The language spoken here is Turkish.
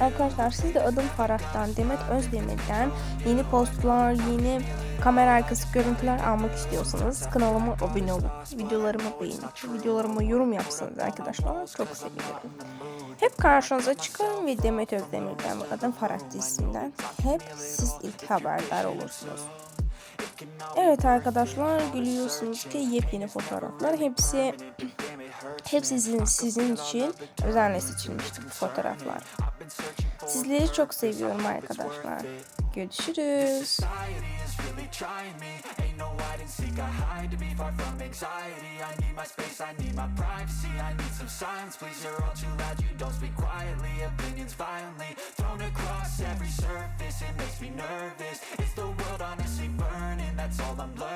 Arkadaşlar siz de Adım Farah'tan, Demet Özdemir'den yeni postlar, yeni kamera arkası görüntüler almak istiyorsanız kanalıma abone olup videolarımı beğenip videolarıma yorum yapsanız arkadaşlar çok sevinirim. Hep karşınıza çıkarım ve Demet Özdemir'den ve Adım Farah dizisinden hep siz ilk haberdar olursunuz. Evet arkadaşlar gülüyorsunuz ki yepyeni fotoğraflar hepsi hepsi sizin, sizin için özenle seçilmişti bu fotoğraflar. Sizleri çok seviyorum arkadaşlar. Görüşürüz. opinions nervous. It's the world honestly burning, that's all I'm learning.